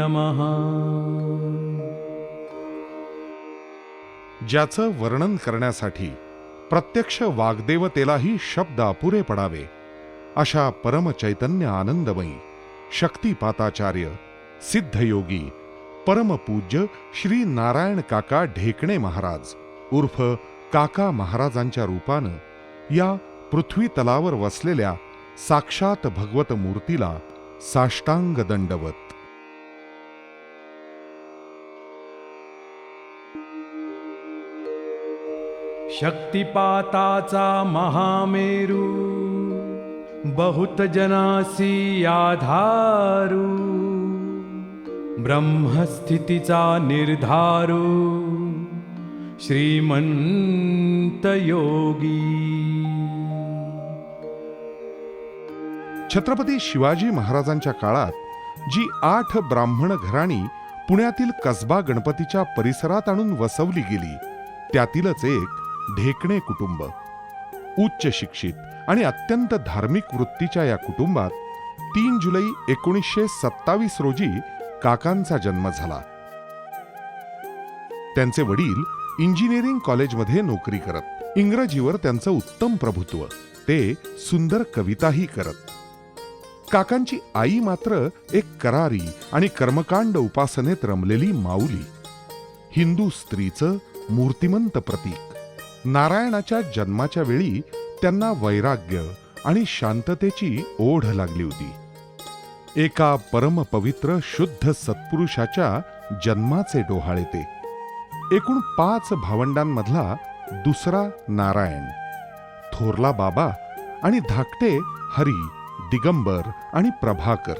नमः. ज्याचं वर्णन करण्यासाठी प्रत्यक्ष वाग्देवतेलाही शब्द अपुरे पडावे अशा परमचैतन्य आनंदमयी शक्तिपाताचार्य सिद्धयोगी परमपूज्य श्री नारायण काका ढेकणे महाराज उर्फ काका महाराजांच्या रूपानं या पृथ्वी तलावर वसलेल्या साक्षात भगवत मूर्तीला साष्टांग दंडवत शक्तिपाताचा महामेरू बहुत जनासी आधारू ब्रह्मस्थितीचा निर्धारू श्रीमंत योगी। छत्रपती शिवाजी महाराजांच्या काळात जी आठ ब्राह्मण घराणी पुण्यातील कसबा गणपतीच्या परिसरात आणून वसवली गेली त्यातीलच एक ढेकणे कुटुंब उच्च शिक्षित आणि अत्यंत धार्मिक वृत्तीच्या या कुटुंबात तीन जुलै एकोणीसशे सत्तावीस रोजी काकांचा जन्म झाला. त्यांचे वडील इंजिनिअरिंग कॉलेजमध्ये नोकरी करत इंग्रजीवर त्यांचं उत्तम प्रभुत्व ते सुंदर कविताही करत. काकांची आई मात्र एक करारी आणि कर्मकांड उपासनेत रमलेली माऊली हिंदू स्त्रीचं मूर्तिमंत प्रतीक. नारायणाच्या जन्माच्या वेळी त्यांना वैराग्य आणि शांततेची ओढ लागली होती. एका परमपवित्र शुद्ध सत्पुरुषाच्या जन्माचे डोहाळे ते एकूण पाच भावंडांमधला दुसरा नारायण थोरला बाबा आणि धाकटे हरी दिगंबर आणि प्रभाकर.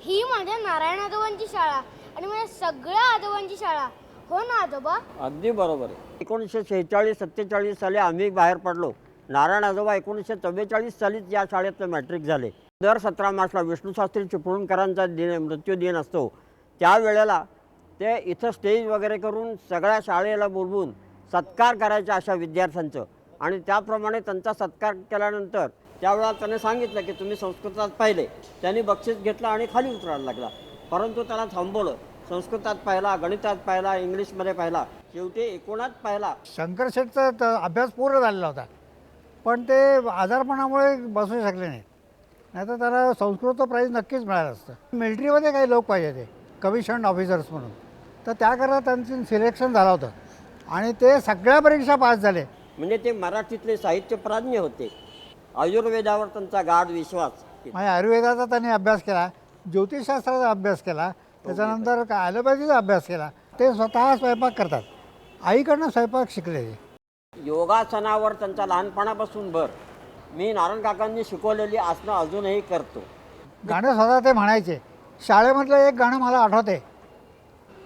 ही माझ्या नारायण आजोबांची शाळा आणि माझ्या सगळ्या आजोबांची शाळा. हो ना आजोबा? अगदी बरोबर. आहे एकोणीसशे शेहेचाळीस सत्तेचाळीस साली आम्ही बाहेर पडलो. नारायण आजोबा एकोणीसशे चव्वेचाळीस सालीच या शाळेत मॅट्रिक झाले. दर सतरा मार्चला विष्णूशास्त्री चिपळूणकरांचा दिन मृत्यू दिन असतो. त्यावेळेला ते इथं स्टेज वगैरे करून सगळ्या शाळेला बोलवून सत्कार करायच्या अशा विद्यार्थ्यांचं. आणि त्याप्रमाणे त्यांचा सत्कार केल्यानंतर त्यावेळेला त्याने सांगितलं की तुम्ही संस्कृतात पाहिले. त्यांनी बक्षीस घेतलं आणि खाली उतरायला लागला. परंतु त्याला थांबवलं. संस्कृतात पाहिला गणितात पाहिला इंग्लिशमध्ये पाहिला शेवटी एकूणात पाहिला. शंकर शेठचा त- अभ्यास पूर्ण झालेला होता. पण ते आजारपणामुळे बसू शकले नाहीत. नाहीतर त्याला संस्कृत प्राईज नक्कीच मिळालं असतं. मिलिटरीमध्ये काही लोक पाहिजे ते कमिशन्ड ऑफिसर्स म्हणून. तर त्याकरता त्यांचं सिलेक्शन झालं होतं. आणि ते सगळ्या परीक्षा पास झाले. म्हणजे ते मराठीतले साहित्य प्राज्ञ होते. आयुर्वेदावर त्यांचा गाढ विश्वास. म्हणजे आयुर्वेदाचा त्यांनी अभ्यास केला ज्योतिषशास्त्राचा अभ्यास केला त्याच्यानंतर काय ॲलोपॅथीचा अभ्यास केला. ते स्वतः स्वयंपाक करतात. आईकडनं स्वयंपाक शिकले. योगासनावर त्यांचा लहानपणापासून भर. मी नारायण काकांनी शिकवलेली आसनं अजूनही करतो. गाणं स्वतः ते म्हणायचे. शाळेमधलं एक गाणं मला आठवते.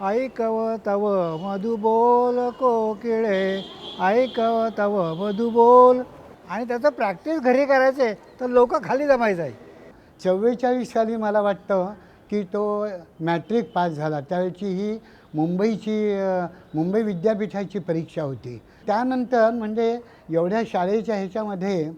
ऐकव तव मधु बोल कोकिळे. ऐकव तव मधु बोल. आणि त्याचं प्रॅक्टिस घरी करायचे तर लोक खाली जमायचे. चव्वेचाळीस साली मला वाटतं की तो मॅट्रिक पास झाला. त्यावेळची ही मुंबईची मुंबई विद्यापीठाची परीक्षा होती. त्यानंतर म्हणजे एवढ्या शाळेच्या ह्याच्यामध्ये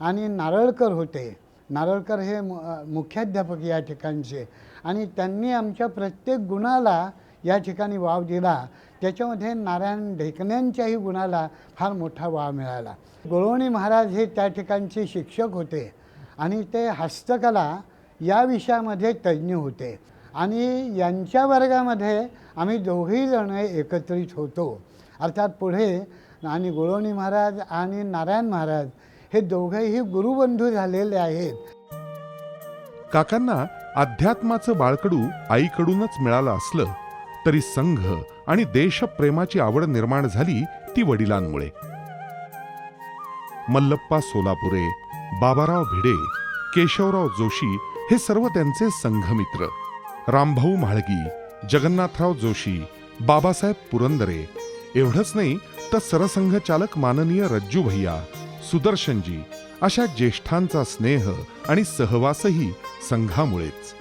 आणि नारळकर होते. नारळकर हे मु- मुख्याध्यापक या ठिकाणचे. आणि त्यांनी आमच्या प्रत्येक गुणाला या ठिकाणी वाव दिला. त्याच्यामध्ये नारायण ढेकण्यांच्याही गुणाला फार मोठा वाव मिळाला. गोळवणी महाराज हे त्या ठिकाणचे शिक्षक होते. आणि ते हस्तकला या विषयामध्ये तज्ज्ञ होते. आणि यांच्या वर्गामध्ये आम्ही दोघेही जण एकत्रित होतो. अर्थात पुढे आणि गोळवणी महाराज आणि नारायण महाराज हे दोघेही गुरुबंधू झालेले आहेत. काकांना अध्यात्माचं बाळकडू आईकडूनच मिळालं असलं तरी संघ आणि देशप्रेमाची आवड निर्माण झाली ती वडिलांमुळे. मल्लप्पा सोलापुरे बाबाराव भिडे केशवराव जोशी हे सर्व त्यांचे संघमित्र. रामभाऊ म्हाळगी जगन्नाथराव जोशी बाबासाहेब पुरंदरे एवढंच नाही तर सरसंघचालक माननीय रज्जू भैया सुदर्शनजी अशा ज्येष्ठांचा स्नेह आणि सहवासही संघामुळेच.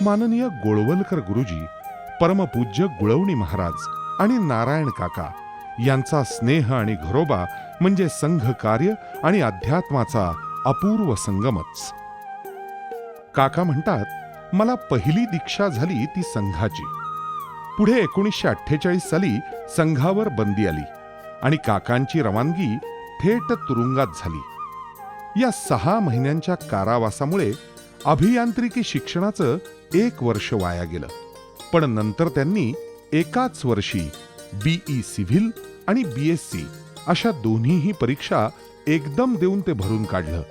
माननीय गोळवलकर गुरुजी परमपूज्य गुळवणी महाराज आणि नारायण काका यांचा स्नेह आणि घरोबा म्हणजे संघ कार्य आणि अध्यात्माचा अपूर्व संगमच. काका म्हणतात मला पहिली दीक्षा झाली ती संघाची. पुढे एकोणीसशे अठ्ठेचाळीस साली संघावर बंदी आली आणि काकांची रवानगी थेट तुरुंगात झाली. या सहा महिन्यांच्या कारावासामुळे अभियांत्रिकी शिक्षणाचं एक वर्ष वाया गेलं. पण नंतर त्यांनी एकाच वर्षी बीई सिव्हिल आणि बीएससी अशा दोन्हीही परीक्षा एकदम देऊन ते भरून काढलं.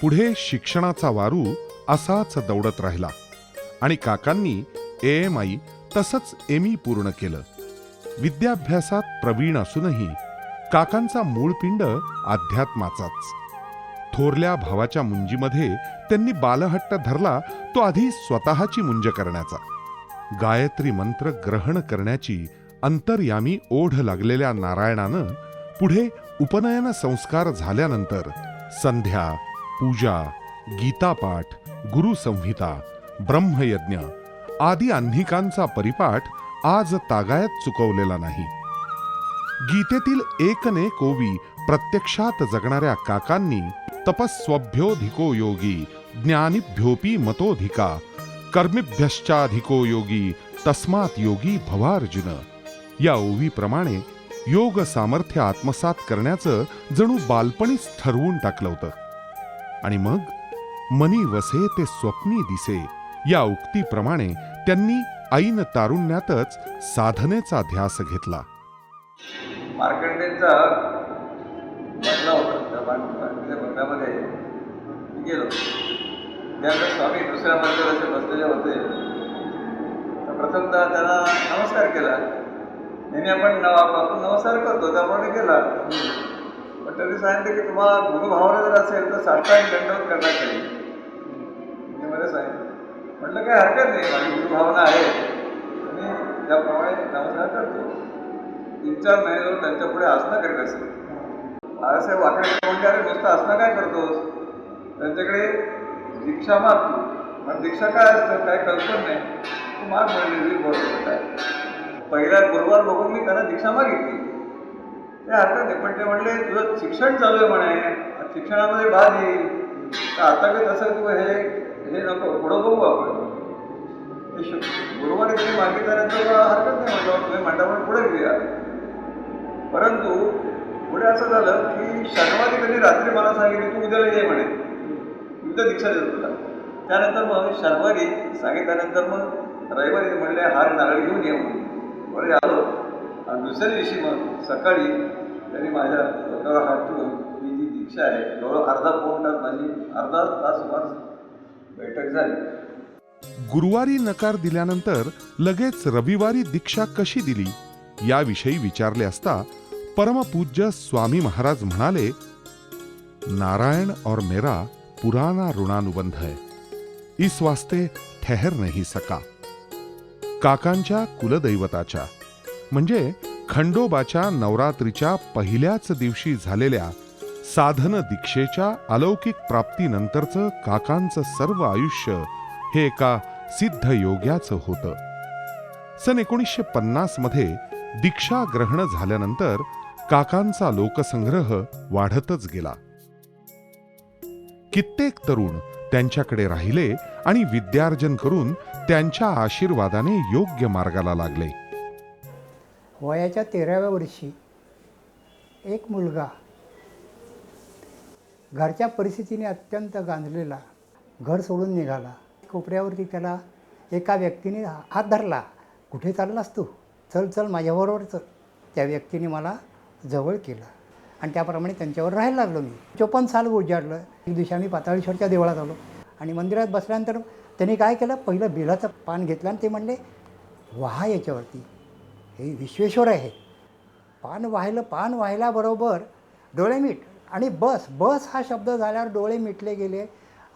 पुढे शिक्षणाचा वारू असाच दौडत राहिला. आणि काकांनी ए एम आई तसंच एम ई पूर्ण केलं. विद्याभ्यासात प्रवीण असूनही काकांचा मूळ पिंड अध्यात्माचाच. थोरल्या भावाच्या मुंजीमध्ये त्यांनी बालहट्ट धरला तो आधी स्वतःची मुंज करण्याचा. गायत्री मंत्र ग्रहण करण्याची अंतर्यामी ओढ लागलेल्या नारायणानं पुढे उपनयन संस्कार झाल्यानंतर संध्या पूजा गीतापाठ गुरुसंहिता ब्रह्मयज्ञ आदी आन्हिकांचा परिपाठ आज तागायत चुकवलेला नाही. गीतेतील एकने कोवी प्रत्यक्षात जगणाऱ्या काकांनी तपस्वभ्योधिको योगी ज्ञानिभ्योपी मतोधिका कर्मिभ्यश्चाधिको योगी तस्मात योगी भवार्जुन. या ओवीप्रमाणे योग सामर्थ्य आत्मसात करण्याचं जणू बालपणीच ठरवून टाकलं होतं. आणि मग मनी वसे ते स्वप्नी दिसे. या उक्तीप्रमाणे त्यांनी ऐन तारुण्यातच साधनेचा ध्यास घेतला. मार्कंडेंचा बंगला होता. त्या बंगल्यामध्ये गेलो. त्यावेळेस स्वामी दुसऱ्या मंदिर असे बसलेले होते. तर प्रथमतः त्यांना नमस्कार केला. नेहमी आपण नव आपण नमस्कार करतो. त्याप्रमाणे केला पण त्यांनी सांगितलं की तुम्हाला गुरुभावना जर असेल तर साष्टांग दंडवत करण्यात येईल मी मला सांगितलं म्हटलं काय हरकत नाही माझी गुरुभावना आहे. मी त्याप्रमाणे नमस्कार करतो. तीन चार महिने जाऊन त्यांच्या पुढे आसना करीत असेल. बाळासाहेब वाकडे म्हणते अरे नुसतं आसना काय करतोस? त्यांच्याकडे दीक्षा मागतो. पण दीक्षा काय असतं? काय कल्पन नाही. तू माग म्हणलेली बरोबर काय पहिल्या गुरुवार बघून मी त्यांना दीक्षा मागितली. ते हरकत नाही पण ते म्हणले तुझं शिक्षण चालू आहे म्हणे शिक्षणामध्ये बाद येईल. तर आता काही तसं तू हे हे नको पुढं बघू आपण. गुरुवारी तुम्ही मागितल्यानंतर हरकत नाही म्हटलं तुम्ही म्हणता म्हणून पुढे घेऊया. परंतु पुढे असं झालं की शनिवारी त्यांनी रात्री मला सांगितले तू उद्याला ये म्हणे. उद्या दीक्षा देतो तुला त्यानंतर मग शनिवारी सांगितल्यानंतर मग रविवारी म्हणले हार नारळ घेऊन ये म्हणून. बरे आलो. आणि दुसऱ्या दिवशी मग सकाळी त्यांनी माझ्या डोक्यावर हात ठेवून ही जी दीक्षा आहे जवळ अर्धा पाऊन तास माझी अर्धा तास सुमार बैठक झाली. गुरुवारी नकार दिल्यानंतर लगेच रविवारी दीक्षा कशी दिली याविषयी विचारले असता परमपूज्य स्वामी महाराज म्हणाले नारायण और मेरा पुराना ऋणानुबंध है इस वास्ते ठहर नाही सका. काकांच्या कुलदैवताच्या म्हणजे खंडोबाच्या नवरात्रीच्या पहिल्याच दिवशी झालेल्या साधन दीक्षेच्या अलौकिक प्राप्तीनंतरचं काकांचं सर्व आयुष्य हे एका सिद्ध योग्याचं होतं. सन एकोणीसशे पन्नासमध्ये दीक्षा ग्रहण झाल्यानंतर काकांचा लोकसंग्रह वाढतच गेला. कित्येक तरुण त्यांच्याकडे राहिले आणि विद्यार्जन करून त्यांच्या आशीर्वादाने योग्य मार्गाला लागले. वयाच्या तेराव्या वर्षी एक मुलगा घरच्या परिस्थितीने अत्यंत गांजलेला घर सोडून निघाला. कोपऱ्यावरती त्याला एका व्यक्तीने हात धरला. कुठे चाललास तू? चल चल माझ्याबरोबर चल. त्या व्यक्तीने मला जवळ केलं. आणि त्याप्रमाणे त्यांच्यावर राहायला लागलो मी. चोपन्न साल उजाडलं. एक दिवशी आम्ही पाताळेश्वरच्या देवळात आलो. आणि मंदिरात बसल्यानंतर त्यांनी काय केलं? पहिलं बिलाचं पान घेतलं आणि ते म्हणले वाहा याच्यावरती. हे विश्वेश्वर आहे. पान वाहिलं पान वाहिल्याबरोबर डोळे मीठ. आणि बस बस हा शब्द झाल्यावर डोळे मिटले गेले.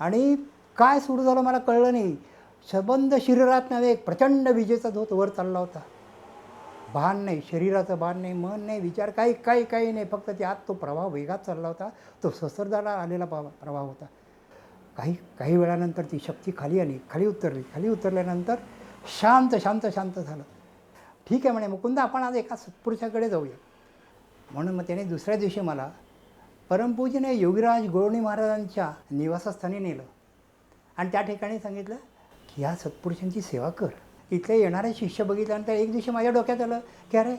आणि काय सुरू झालं मला कळलं नाही. सबंध शरीरात नव्हे एक प्रचंड विजेचा धोत वर चालला होता. भान नाही शरीराचं भान नाही मन नाही विचार काही काही काही नाही. फक्त ती आत तो प्रभाव वेगात चालला होता. तो ससरदाला आलेला प्रभाव होता. काही काही वेळानंतर ती शक्ती खाली आली खाली उतरली. खाली उतरल्यानंतर शांत शांत शांत झालं. ठीक आहे म्हणे मुकुंद आपण आज एका सत्पुरुषाकडे जाऊया. म्हणून मग त्याने दुसऱ्या दिवशी मला परमपूजने योगीराज गोरणी महाराजांच्या निवासस्थानी नेलं. आणि त्या ठिकाणी सांगितलं की ह्या सत्पुरुषांची सेवा कर. इथले येणारे शिष्य बघितल्यानंतर एक दिवशी माझ्या डोक्यात आलं की अरे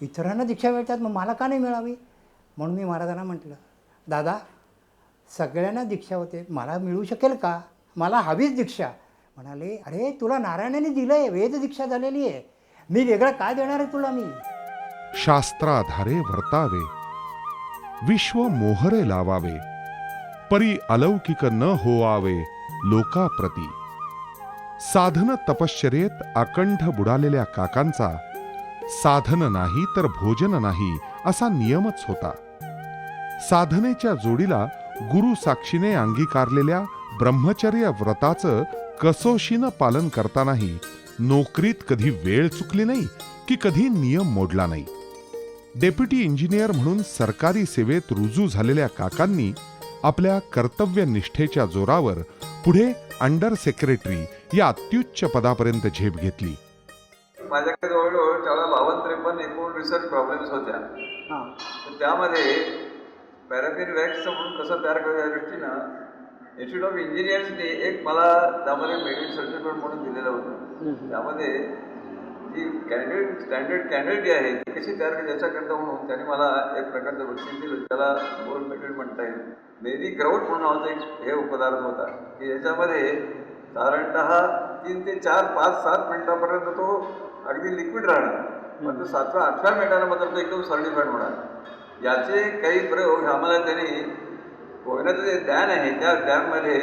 इतरांना दीक्षा मिळतात मग मला का नाही मिळावी? म्हणून मी महाराजांना म्हटलं दादा सगळ्यांना दीक्षा होते. मला मिळू शकेल का? मला हवीच दीक्षा. म्हणाले अरे तुला नारायणाने दिलं आहे वेद दीक्षा झालेली आहे. मी वेगळं काय देणार आहे तुला मी? शास्त्राधारे वर्तावे विश्व मोहरे लावावे परी अलौकिक न होवावे लोकाप्रती. साधन तपश्चर्येत अकंठ बुडालेल्या काकांचा साधन नाही तर भोजन नाही असा नियमच होता. साधनेच्या जोडीला गुरु साक्षीने अंगीकारलेल्या ब्रह्मचर्य व्रताचं कसोशीनं पालन करतानाही नोकरीत कधी वेळ चुकली नाही की कधी नियम मोडला नाही. डेप्युटी इंजिनियर म्हणून सरकारी सेवेत रुजू झालेल्या काकांनी आपल्या कर्तव्यनिष्ठेच्या जोरावर पुढे अंडर सेक्रेटरी या अत्युच्च पदापर्यंत झेप घेतली. माझ्याकडे जवळजवळ त्याला बावन्न त्रेपन्न एकूण रिसर्च प्रॉब्लेम्स होत्या. तर त्यामध्ये पॅराफिन वॅक्सचं म्हणून कसं तयार करायच्या दृष्टीनं इन्स्टिट्यूट ऑफ इंजिनियर्सने एक मला त्यामध्ये मेडिकल सर्टिफिकेट म्हणून दिलेलं होतं. त्यामध्ये जी कॅन्डिडेट स्टँडर्ड कॅन्डिडेट जी आहे ती कशी तयार याच्याकरता म्हणून त्यांनी मला एक प्रकारचं बक्षीस दिलं. त्याला गोल्ड मेडल म्हणता येईल. मेरी ग्राउट म्हणून नावाचा एक हे पदार्थ होता. की याच्यामध्ये साधारणतः तीन ते चार पाच सात मिनिटापर्यंत तो अगदी लिक्विड राहणार. मात्र सातव्या आठव्या मिनिटाला मात्र तो एकदम सर्टिफाईड होणार. याचे काही प्रयोग आम्हाला त्यांनी कोयनाचं जे ज्ञान आहे त्या ज्ञानमध्ये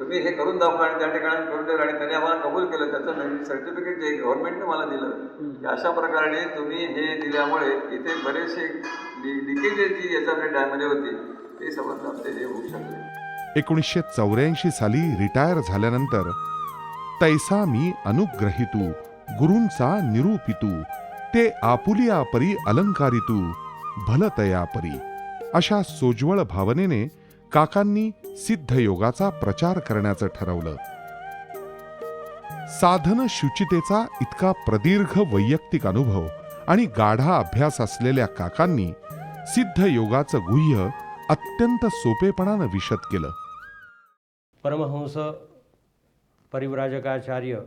तुम्ही हे करून दाखवा आणि त्या ठिकाणी करून दिलं आणि त्यांनी आम्हाला कबूल केलं. त्याचं सर्टिफिकेट जे गव्हर्नमेंटने मला दिलं की अशा प्रकारे तुम्ही हे दिल्यामुळे इथे बरेचसे लिकेजेस जी याच्यामध्ये डॅममध्ये होती ते समज आमचे हे होऊ शकले. एकोणीसशे चौऱ्याऐंशी साली रिटायर झाल्यानंतर तैसा मी अनुग्रहितू गुरूंचा निरूपितू ते आपुलिया परी अलंकारितू भलतया परी अशा सोज्वळ भावनेने काकांनी सिद्ध योगाचा प्रचार करण्याचं ठरवलं. साधन शुचितेचा इतका प्रदीर्घ वैयक्तिक अनुभव आणि गाढा अभ्यास असलेल्या काकांनी सिद्ध योगाचं गुह्य अत्यंत सोपेपणानं विशद केलं. परमहंस परिव्राजकाचार्य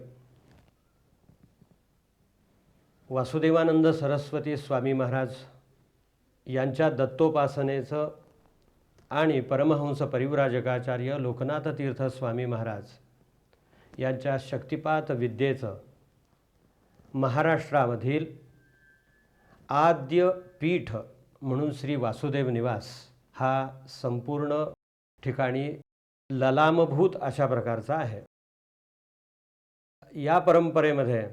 वासुदेवानंद सरस्वती स्वामी महाराज यांच्या दत्तोपासनेचं आणि परमहंस परिवराजकाचार्य लोकनाथ तीर्थ स्वामी महाराज यांच्या शक्तिपात विद्येचं महाराष्ट्रामधील आद्य पीठ म्हणून श्री वासुदेव निवास हा संपूर्ण ठिकाणी ललामभूत अशा प्रकारचा आहे. या परंपरेमध्ये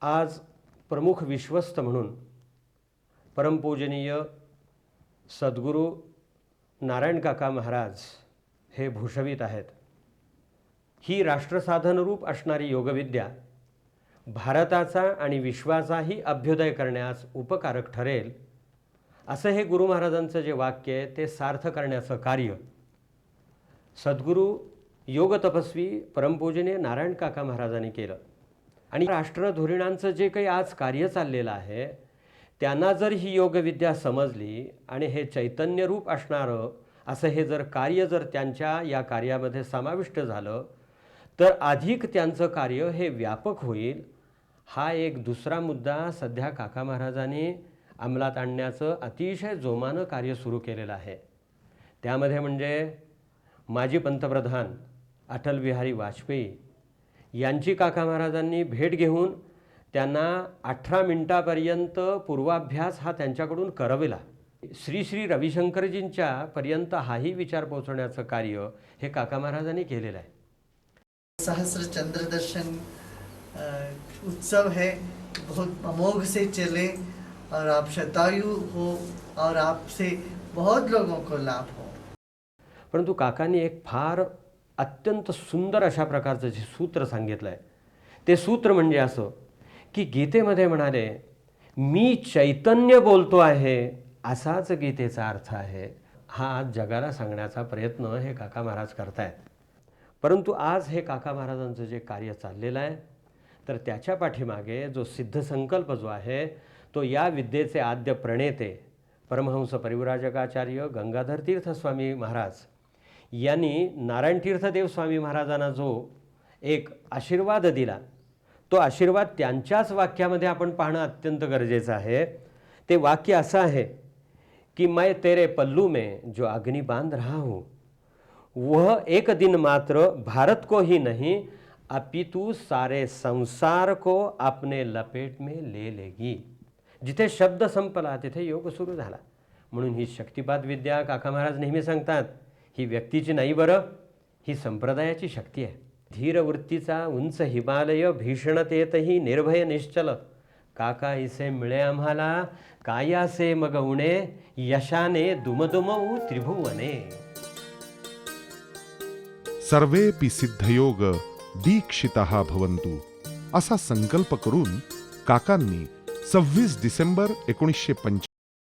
आज प्रमुख विश्वस्त म्हणून परमपूजनीय सद्गुरू नारायण काका महाराज हे भूषवित आहेत. ही राष्ट्रसाधनरूप असणारी योगविद्या भारताचा आणि विश्वाचाही अभ्युदय करण्यास उपकारक ठरेल असं हे गुरु महाराजांचं जे वाक्य आहे ते सार्थ करण्याचं कार्य. सद्गुरू योग तपस्वी परमपूजने नारायण काका महाराजांनी केलं. आणि राष्ट्रधोरिणांचं जे काही आज कार्य चाललेलं आहे त्यांना जर ही योगविद्या समजली आणि हे चैतन्यरूप असणारं असं हे जर कार्य जर त्यांच्या या कार्यामध्ये समाविष्ट झालं तर अधिक त्यांचं कार्य हे व्यापक होईल. हा एक दुसरा मुद्दा सध्या काका महाराजांनी अंमलात आणण्याचं अतिशय जोमानं कार्य सुरू केलेलं आहे. त्यामध्ये म्हणजे माजी पंतप्रधान अटलबिहारी वाजपेयी यांची काका महाराजांनी भेट घेऊन त्यांना अठरा मिनिटापर्यंत पूर्वाभ्यास हा त्यांच्याकडून करविला. श्री श्री रविशंकरजींच्या पर्यंत हाही विचार पोहोचवण्याचं कार्य हे काका महाराजांनी केलेलं आहे. सहस्र चंद्र दर्शन अ, उत्सव है बहुत अमोघ से चले और आप शतायु हो और आपसे बहुत लोगों को लाभ हो। परंतु काकांनी एक फार अत्यंत सुंदर अशा प्रकारचं जे सूत्र सांगितलं आहे ते सूत्र म्हणजे असं की गीतेमध्ये म्हणाले मी चैतन्य बोलतो आहे असाच गीतेचा अर्थ आहे. हा आज जगाला सांगण्याचा प्रयत्न हे काका महाराज करतायत. परंतु आज हे काका महाराजांचं जे कार्य चाललेलं आहे तर त्याच्या पाठीमागे जो सिद्ध संकल्प जो आहे तो या विद्येचे आद्य प्रणेते परमहंस परिवराजकाचार्य गंगाधर तीर्थ स्वामी महाराज यांनी नारायण तीर्थदेव स्वामी महाराजांना जो एक आशीर्वाद दिला तो आशीर्वाद त्यांच्याच वाक्यामध्ये आपण पाहणं अत्यंत गरजेचं आहे. ते वाक्य असं आहे कि मैं तेरे पल्लू में जो अग्नि बांध रहा हूँ वह एक दिन मात्र भारत को ही नहीं अपितु सारे संसार को अपने लपेट में ले लेगी. जिथे शब्द संपला तिथे योग सुरू झाला. म्हणून ही शक्तिपात विद्या काका महाराज नेहमी सांगतात ही व्यक्तीची नाही बरं ही संप्रदायाची शक्ती आहे. धीरवृत्तीचा उंच हिमालय भीषणतेतही निर्भय निश्चल. काका इसे मिळे आम्हाला कायासे मग उणे यशाने दुमदुमऊ त्रिभुवने. सर्वेपि सिद्धयोग दीक्षिता भवंतु असा संकल्प करून काकांनी सव्वीस डिसेंबर एकोणीसशे